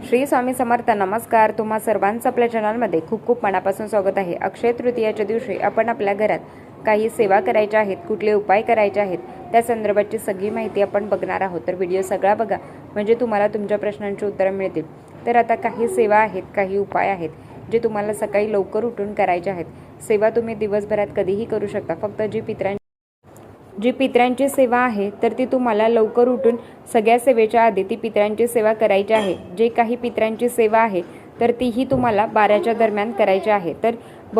श्री स्वामी समर्थ नमस्कार. तुम्हा सर्वांचं आपल्या चॅनलमध्ये खूप खूप मनापासून स्वागत आहे. अक्षय तृतीयाच्या दिवशी आपण आपल्या घरात काही सेवा करायच्या आहेत कुठले उपाय करायचे आहेत त्या संदर्भाची सगळी माहिती आपण बघणार आहोत. तर व्हिडिओ सगळा बघा म्हणजे तुम्हाला तुमच्या प्रश्नांची उत्तरं मिळतील. तर आता काही सेवा आहेत काही उपाय आहेत जे तुम्हाला सकाळी लवकर उठून करायचे आहेत. सेवा तुम्ही दिवसभरात कधीही करू शकता. फक्त जी पित्रां जी पित्रांची सेवा आहे तर ती तुम्हाला लवकर उठून सगळ्या सेवेच्या आधी ती पित्रांची सेवा करायची आहे. जे काही पित्रांची सेवा आहे तर तीही तुम्हाला बाराच्या दरम्यान करायची आहे. तर ब-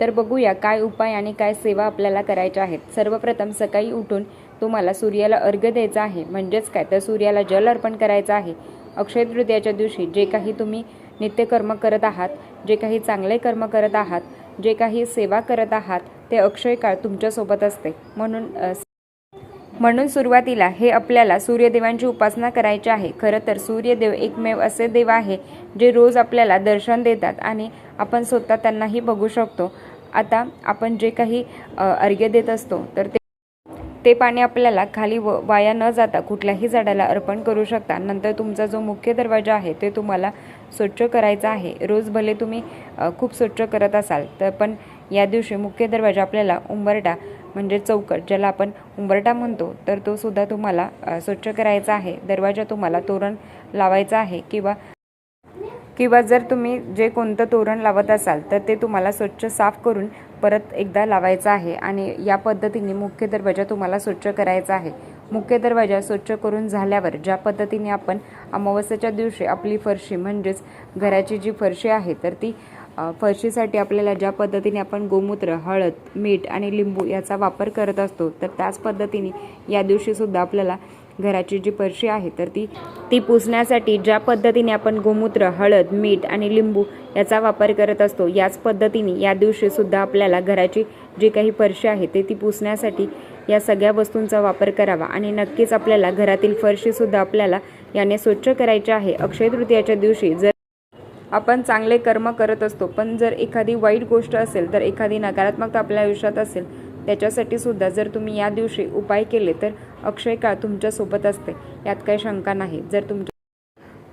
तर बघूया काय उपाय आणि काय सेवा आपल्याला करायच्या आहेत. सर्वप्रथम सकाळी उठून तुम्हाला सूर्याला अर्घ्य द्यायचा आहे. म्हणजेच काय? तर सूर्याला जल अर्पण करायचं आहे. अक्षय तृतीयाच्या दिवशी जे काही तुम्ही नित्यकर्म करत आहात जे काही चांगले कर्म करत आहात जे काही सेवा करत आहात ते अक्षय काळ तुमच्यासोबत असते. म्हणून म्हणून सुरुवातीला हे आपल्याला सूर्यदेवांची उपासना करायची आहे. खरं तर सूर्यदेव एकमेव असे देव आहे जे रोज आपल्याला दर्शन देतात आणि आपण स्वतः त्यांनाही बघू शकतो. आता आपण जे काही अर्घ्य देत असतो तर ते ते पाणी आपल्याला खाली व वाया न जाता कुठल्याही झाडाला अर्पण करू शकता. नंतर तुमचा जो मुख्य दरवाजा आहे ते तुम्हाला स्वच्छ करायचा आहे. रोज भले तुम्ही खूप स्वच्छ करत असाल तर पण या दिवशी मुख्य दरवाजा आपल्याला उंबरटा म्हणजे चौकट ज्याला आपण उंबरटा म्हणतो तर तो सुद्धा तुम्हाला स्वच्छ करायचा आहे. दरवाजा तुम्हाला तोरण लावायचा आहे किंवा किंवा जर तुम्ही जे कोणतं तोरण लावत असाल तर ते तुम्हाला स्वच्छ साफ करून परत एकदा लावायचं आहे. आणि या पद्धतीने मुख्य दरवाजा तुम्हाला स्वच्छ करायचा आहे. मुख्य दरवाजा स्वच्छ करून झाल्यावर ज्या पद्धतीने आपण अमावस्येच्या दिवशी आपली फरशी म्हणजेच घराची जी फरशी आहे तर ती फरशीसाठी आपल्याला ज्या पद्धतीने आपण गोमूत्र हळद मीठ आणि लिंबू याचा वापर करत असतो तर त्याच पद्धतीने या दिवशीसुद्धा आपल्याला घराची जी फरशी आहे तर ती ती पुसण्यासाठी ज्या पद्धतीने आपण गोमूत्र हळद मीठ आणि लिंबू याचा वापर करत असतो याच पद्धतीने या दिवशीसुद्धा आपल्याला घराची जी काही फरशी आहे ते ती पुसण्यासाठी या सगळ्या वस्तूंचा वापर करावा. आणि नक्कीच आपल्याला घरातील फरशीसुद्धा आपल्याला याने स्वच्छ करायचे आहे. अक्षय तृतीयाच्या दिवशी जर आपण चांगले कर्म करत असतो पण जर एखादी वाईट गोष्ट असेल तर एखादी नकारात्मकता आपल्या आयुष्यात असेल त्याच्यासाठी सुद्धा जर तुम्ही या दिवशी उपाय केले तर अक्षय काळ तुमच्यासोबत असते. यात काही शंका नाही. जर तुमच्या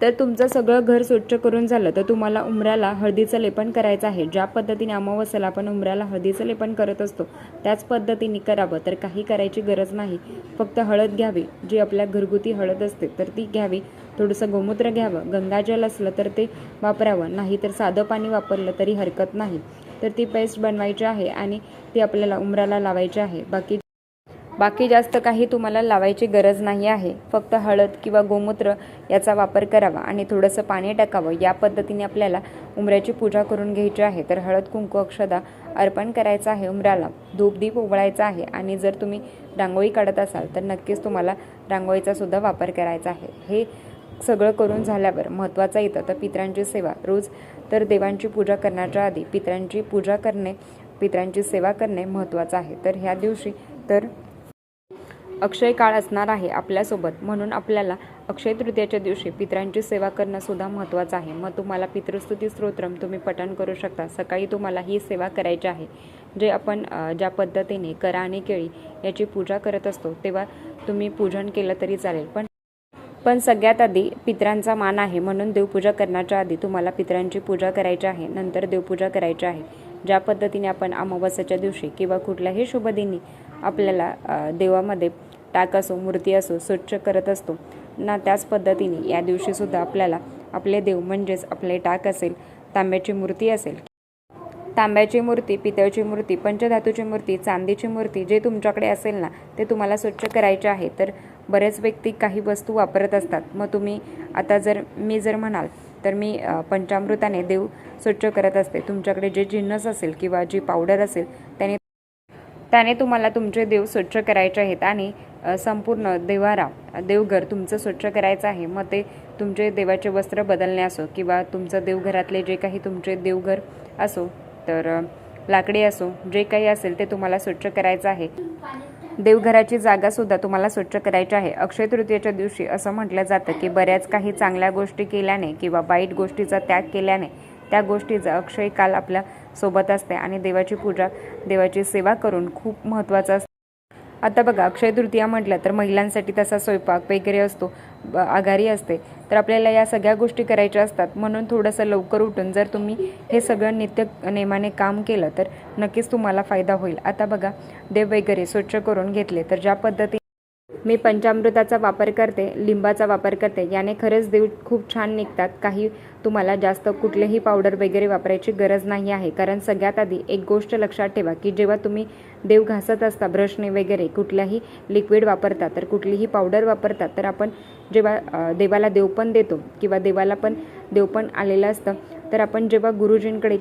तर तुमचं सगळं घर स्वच्छ करून झालं तर तुम्हाला उमऱ्याला हळदीचं लेपन करायचं आहे. ज्या पद्धतीने अमावस्याला आपण उमऱ्याला हळदीचं लेपन करत असतो त्याच पद्धतीने करावं. तर काही करायची गरज नाही. फक्त हळद घ्यावी जी आपल्या घरगुती हळद असते तर ती घ्यावी. थोडंसं गोमूत्र घ्यावं. गंगाजल असलं तर ते वापरावं. नाही तर साधं पाणी वापरलं तरी हरकत नाही. तर ती पेस्ट बनवायची आहे आणि ती आपल्याला उमराला लावायची आहे. बाकी बाकी जास्त काही तुम्हाला लावायची गरज नाही आहे. फक्त हळद किंवा गोमूत्र याचा वापर करावा आणि थोडंसं पाणी टाकावं. या पद्धतीने आपल्याला उमऱ्याची पूजा करून घ्यायची आहे. तर हळद कुंकू अक्षदा अर्पण करायचं आहे उमऱ्याला. धूपदीप दीप आहे आणि जर तुम्ही रांगोळी काढत असाल तर नक्कीच तुम्हाला रांगोळीचा सुद्धा वापर करायचा आहे. हे सगळं करून झाल्यावर महत्त्वाचं येतं तर पितरांची सेवा. रोज तर देवांची पूजा करण्याच्या आधी पितरांची पूजा करणे पितरांची सेवा करणे महत्त्वाचं आहे. तर ह्या दिवशी तर अक्षय काळ असणार आहे आपल्यासोबत. म्हणून आपल्याला अक्षय तृतीयाच्या दिवशी पितरांची सेवा करणं सुद्धा महत्त्वाचं आहे. मग तुम्हाला पितृस्तुती स्तोत्रम तुम्ही पठण करू शकता. सकाळी तुम्हाला ही सेवा करायची आहे. जे आपण ज्या पद्धतीने करा आणि केळी याची पूजा करत असतो तेव्हा तुम्ही पूजन केलं तरी चालेल. पण पण सगळ्यात आधी पितरांचा मान आहे. म्हणून देवपूजा करण्याच्या आधी तुम्हाला पितरांची पूजा करायची आहे. नंतर देवपूजा करायची आहे. ज्या पद्धतीने आपण अमावस्याच्या दिवशी किंवा कुठल्याही शुभदिनी आपल्याला देवामध्ये टाक असो मूर्ती असो स्वच्छ करत असतो. ना त्याच पद्धतीने या दिवशीसुद्धा आपल्याला आपले देव म्हणजेच आपले टाक असेल तांब्याची मूर्ती असेल. तांब्याची मूर्ती पितळची मूर्ती पंचधातूची मूर्ती चांदीची मूर्ती जे तुमच्याकडे असेल ना ते तुम्हाला स्वच्छ करायचे आहे. तर बरेच व्यक्ती काही वस्तू वापरत असतात. मग तुम्ही आता जर मी जर म्हणाल तर मी पंचामृताने देव स्वच्छ करत असते. तुमच्याकडे जे जिन्नस असेल किंवा जी पावडर असेल त्याने त्याने तुम्हाला तुमचे देव स्वच्छ करायचे आहेत आणि संपूर्ण देवारा देवघर तुमचं स्वच्छ करायचं आहे. मग ते तुमचे देवाचे वस्त्र बदलणे असो किंवा तुमचं देवघरातले जे काही तुमचे देवघर असो तर लाकडी असो जे काही असेल ते तुम्हाला स्वच्छ करायचं आहे. देवघराची जागासुद्धा तुम्हाला स्वच्छ करायची आहे. अक्षय तृतीयेच्या दिवशी असं म्हटलं जातं की बऱ्याच काही चांगल्या गोष्टी केल्याने किंवा वाईट गोष्टीचा त्याग केल्याने त्या गोष्टीचा अक्षय काल आपल्यासोबत असते आणि देवाची पूजा देवाची सेवा करून खूप महत्त्वाचं असतं. आता बघा अक्षय तृतीया म्हटलं तर महिलांसाठी तसा स्वयंपाक वगैरे असतो ब- आघारी असते. तर आपल्याला या सगळ्या गोष्टी करायच्या असतात. म्हणून थोडंसं लवकर उठून जर तुम्ही हे सगळं नित्य नेमाने काम केलं तर नक्कीच तुम्हाला फायदा होईल. आता बघा देव वगैरे स्वच्छ करून घेतले तर ज्या पद्धती मी पंचामृताचा वापर करते लिंबाचा वापर करते याने खरंच देव खूप छान निघतात. काही तुम्हाला जास्त कुठलेही पावडर वगैरे वापरायची गरज नाही आहे. कारण सगळ्यात आधी एक गोष्ट लक्षात ठेवा की जेव्हा तुम्ही देव घासत असता ब्रशने वगैरे कुठल्याही लिक्विड वापरता तर कुठलीही पावडर वापरता तर आपण जेव्हा देवाला देव पण देतो किंवा देवाला पण देव पण आलेलं असतं तर आपण जेव्हा गुरुजींकडे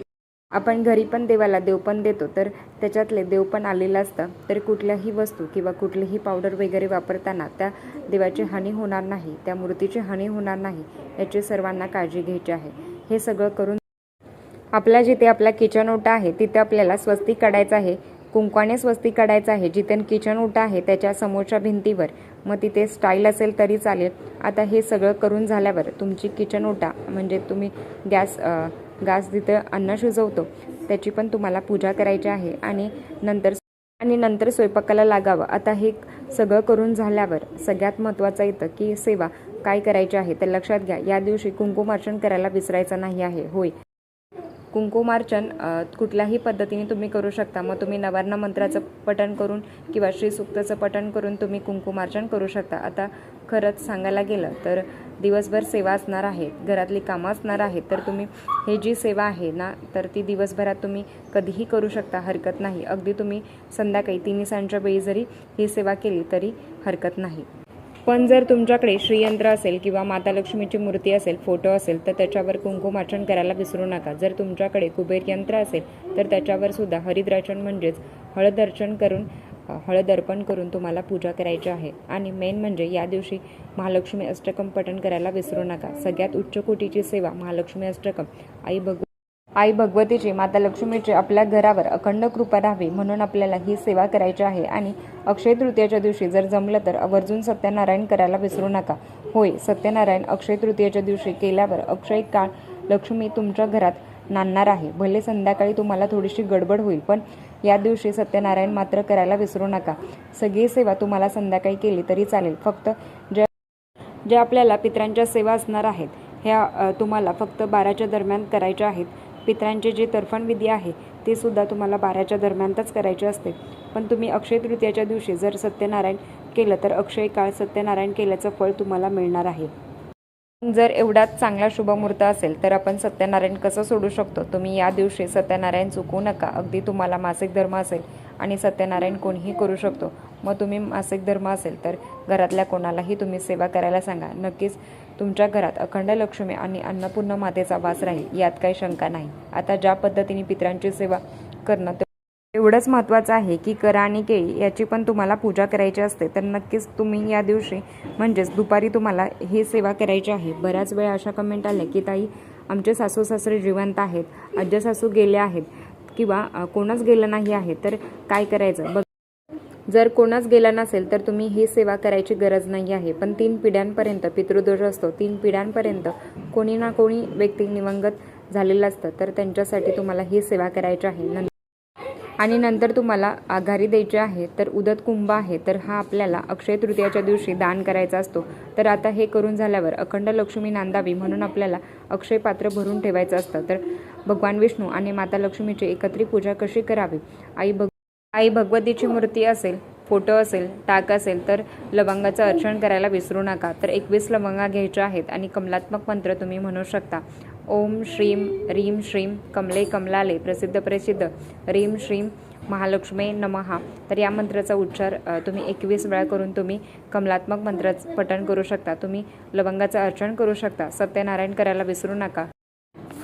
आपण घरी पण देवाला देव पण देतो तर त्याच्यातले देव पण आलेलं असतं. तर कुठल्याही वस्तू किंवा कुठलीही पावडर वगैरे वापरताना त्या देवाची हानी होणार नाही त्या मूर्तीची हानी होणार नाही याची सर्वांना काळजी घ्यायची आहे. हे सगळं करून आपला जिथे आपला किचन ओटा आहे तिथे आपल्याला स्वस्तिक काढायचं आहे. कुंकवाने स्वस्तिक काढायचं आहे. जिथे किचन ओटा आहे त्याच्या समोरच्या भिंतीवर. मग तिथे स्टाईल असेल तरी चालेल. आता हे सगळं करून झाल्यावर तुमची किचन ओटा म्हणजे तुम्ही गॅस गास जिथं अन्न शिजवतो. त्याची पण तुम्हाला पूजा करायची आहे. आणि नंतर आणि नंतर स्वयंपाकाला लागावं. आता हे सगळं करून झाल्यावर सगळ्यात महत्त्वाचं येतं की सेवा काय करायची आहे तर लक्षात घ्या. या दिवशी कुंकुमार्चन करायला विसरायचं नाही आहे. होय. कुंकुमार्चन कुठल्याही पद्धतीने तुम्ही करू शकता. मग तुम्ही नवार्ण मंत्राचं पठण करून किंवा श्रीसुक्ताचं पठण करून तुम्ही कुंकुमार्चन करू शकता. आता खरंच सांगायला गेलं तर दिवसभर सेवा असणार आहे घरातली कामं असणार आहेत तर तुम्ही हे जी सेवा आहे ना तर ती दिवसभरात तुम्ही कधीही करू शकता हरकत नाही. अगदी तुम्ही संध्याकाळी तिन्ही सांच्या वेळी जरी ही सेवा केली तरी हरकत नाही. पण जर तुमच्याकडे श्रीयंत्र असेल किंवा माता लक्ष्मीची मूर्ती असेल फोटो असेल तर त्याच्यावर कुंकुमार्चन करायला विसरू नका. जर तुमच्याकडे कुबेर यंत्र असेल तर त्याच्यावर सुद्धा हरिद्राचन म्हणजेच हळद अर्चन करून हळदर्पण हळद अर्पण करून तुम्हाला पूजा करायची आहे. आणि मेन म्हणजे या दिवशी महालक्ष्मी अष्टकम पठण करायला विसरू नका. सगळ्यात उच्च कोटीची सेवा महालक्ष्मी अष्टकम. आई भगव आई भगवतीची माता लक्ष्मीची आपल्या घरावर अखंड कृपा राहावी म्हणून आपल्याला ही सेवा करायची आहे. आणि अक्षय तृतीयाच्या दिवशी जर जमलं तर आवर्जून सत्यनारायण करायला विसरू नका. होय सत्यनारायण अक्षय तृतीयाच्या दिवशी केल्यावर अक्षय काळ लक्ष्मी तुमच्या घरात नांदणार आहे. भले संध्याकाळी तुम्हाला थोडीशी गडबड होईल पण या दिवशी सत्यनारायण मात्र करायला विसरू नका. सगळी सेवा तुम्हाला संध्याकाळी केली तरी चालेल. फक्त ज्या ज्या आपल्याला पित्रांच्या सेवा असणार आहेत ह्या तुम्हाला फक्त बाराच्या दरम्यान करायच्या आहेत. पित्रांचे जे तर्फण विधी आहे ते सुद्धा तुम्हाला बाराच्या दरम्यानच करायचे असते. पण तुम्ही अक्षय तृतीयाच्या दिवशी जर सत्यनारायण केलं तर अक्षय काळ सत्यनारायण केल्याचं फळ तुम्हाला मिळणार आहे. जर एवढाच चांगला शुभमुहूर्त असेल तर आपण सत्यनारायण कसं सोडू शकतो? तुम्ही या दिवशी सत्यनारायण चुकवू नका. अगदी तुम्हाला मासिक धर्म असेल आणि सत्यनारायण कोणीही करू शकतो. मग तुम्ही मासिक धर्म असेल तर घरातल्या कोणालाही तुम्ही सेवा करायला सांगा. नक्कीच तुमच्या घरात अखंड लक्ष्मी आणि अन्नपूर्ण मातेचा वास राहील यात काही शंका नाही. आता ज्या पद्धतीने पित्रांची सेवा करणं ते एवढंच महत्त्वाचं आहे की करा आणि केळी याची पण तुम्हाला पूजा करायची असते तर नक्कीच तुम्ही या दिवशी म्हणजेच दुपारी तुम्हाला ही सेवा करायची आहे. बऱ्याच वेळा अशा कमेंट आल्या की ताई आमचे सासू सासरे जिवंत आहेत आज्या सासू गेले आहेत किंवा कोणाच गेलं नाही आहे तर काय करायचं? बघ जर कोणाच गेला नसेल तर तुम्ही ही सेवा करायची गरज नाही आहे. पण तीन पिढ्यांपर्यंत पितृदोष असतो तीन पिढ्यांपर्यंत कोणी ना कोणी व्यक्ती निवंगत झालेलं असतं तर त्यांच्यासाठी तुम्हाला ही सेवा करायची आहे. आणि नंतर तुम्हाला आघारी द्यायची आहे तर उदत कुंभ आहे तर हा आपल्याला अक्षय तृतीयाच्या दिवशी दान करायचा असतो. तर आता हे करून झाल्यावर अखंड लक्ष्मी नांदावी म्हणून आपल्याला अक्षय पात्र भरून ठेवायचं असतं. तर भगवान विष्णू आणि माता लक्ष्मीची एकत्रित पूजा कशी करावी? आई भग आई भगवतीची मूर्ती असेल फोटो असेल टाक असेल तर लवंगाचं अर्चण करायला विसरू नका. तर एकवीस लवंगा घ्यायच्या आहेत आणि कमलात्मक मंत्र तुम्ही म्हणू शकता. ओम श्रीम रीम श्रीम कमले कमलाले प्रसिद्ध प्रसिद्ध रीम श्रीम महालक्ष्मी नमहा तर या मंत्राचा उच्चार तुम्ही एकवीस वेळा करून तुम्ही कमलात्मक मंत्राचं पठण करू शकता. तुम्ही लवंगाचं अर्चन करू शकता. सत्यनारायण करायला विसरू नका.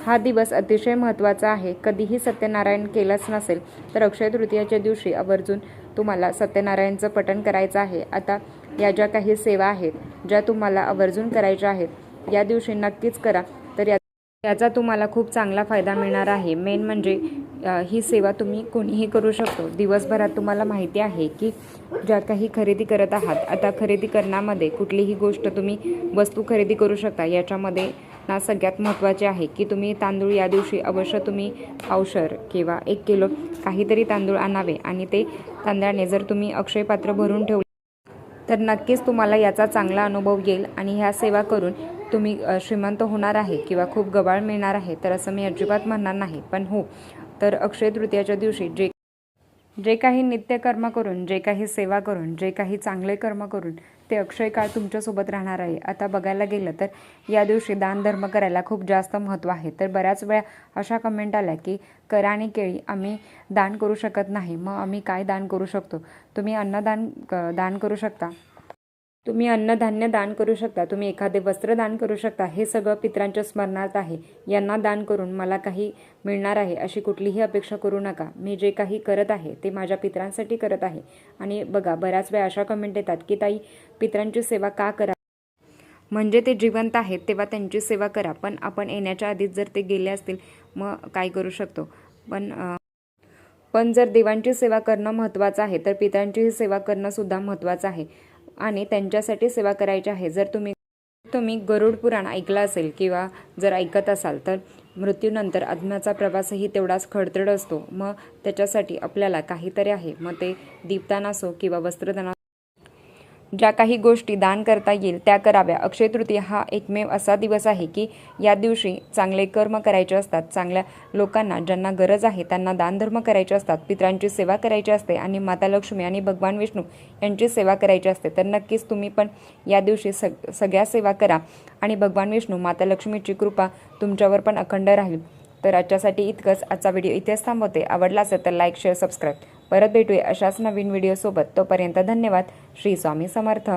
हा दिवस अतिशय महत्त्वाचा आहे. कधीही सत्यनारायण केलंच नसेल तर अक्षय तृतीयाच्या दिवशी आवर्जून तुम्हाला सत्यनारायणचं पठण करायचं आहे. आता या ज्या काही सेवा आहेत ज्या तुम्हाला आवर्जून करायच्या आहेत या दिवशी नक्कीच करा. त्याचा तुम्हाला खूप चांगला फायदा मिळणार आहे. मेन म्हणजे ही सेवा तुम्ही कोणीही करू शकतो. दिवसभरात तुम्हाला माहिती आहे की ज्या काही खरेदी करत आहात आता खरेदी करण्यामध्ये कुठलीही गोष्ट तुम्ही वस्तू खरेदी करू शकता. याच्यामध्ये ना सगळ्यात महत्त्वाचे आहे की तुम्ही तांदूळ या दिवशी अवश्य तुम्ही पावशर किंवा एक किलो काहीतरी तांदूळ आणावे आणि ते तांदळाने जर तुम्ही अक्षय पात्र भरून ठेवले तर नक्कीच तुम्हाला याचा चांगला अनुभव येईल आणि ह्या सेवा करून तुम्ही श्रीमंत होणार आहे किंवा खूप गबाळ मिळणार आहे तर असं मी अजिबात म्हणणार नाही. पण हो तर अक्षय तृतीयाच्या दिवशी जे जे काही नित्यकर्म करून जे काही सेवा करून जे काही चांगले कर्म करून ते अक्षय काळ तुमच्यासोबत राहणार आहे. आता बघायला गेलं तर या दिवशी दान धर्म करायला खूप जास्त महत्त्व आहे. तर बऱ्याच वेळा अशा कमेंट आल्या की करा आणि केळी आम्ही दान करू शकत नाही. मग आम्ही काय दान करू शकतो? तुम्ही अन्नदान क- दान करू शकता? तुम्ही अन्नधान्य दान करू शकता तुम्ही एखादे वस्त्र दान करू शकता हे सगळं पित्रांच्या स्मरणार्थ आहे. यांना दान करून मला काही मिळणार आहे अशी कुठलीही अपेक्षा करू नका. मी जे काही करत आहे ते माझ्या पित्रांसाठी करत आहे. आणि बघा बऱ्याच वेळा अशा कमेंट येतात की ताई पित्रांची सेवा का करा म्हणजे ते जिवंत आहेत तेव्हा त्यांची सेवा करा. पण आपण येण्याच्या आधीच जर ते गेले असतील मग काय करू शकतो? पण पण जर देवांची सेवा करणं महत्त्वाचं आहे तर पित्रांचीही सेवा करणंसुद्धा महत्त्वाचं आहे. आणि त्यांच्यासाठी सेवा करायची आहे. जर तुम्ही तुम्ही गरुड पुराण ऐकलं असेल किंवा जर ऐकत असाल तर मृत्यूनंतर आत्म्याचा प्रवासही तेवढाच खडतड असतो. मग त्याच्यासाठी आपल्याला काहीतरी आहे. मग ते दीपदान असो किंवा वस्त्रदान ज्या काही गोष्टी दान करता येईल त्या कराव्या. अक्षय तृतीया हा एकमेव असा दिवस आहे की या दिवशी चांगले कर्म करायचे असतात. चांगल्या लोकांना ज्यांना गरज आहे त्यांना दानधर्म करायचे असतात. पित्रांची सेवा करायची असते आणि माता लक्ष्मी आणि भगवान विष्णू यांची सेवा करायची असते. तर नक्कीच तुम्ही पण या दिवशी सग सगळ्या सेवा करा आणि भगवान विष्णू माता लक्ष्मीची कृपा तुमच्यावर पण अखंड राहील. तर आजच्यासाठी इतकंच. आजचा व्हिडिओ इथेच थांबवते. आवडला असेल तर लाईक शेअर सबस्क्राईब. परत भेटूया अशाच नवीन व्हिडिओसोबत तोपर्यंत धन्यवाद. श्री स्वामी समर्थ.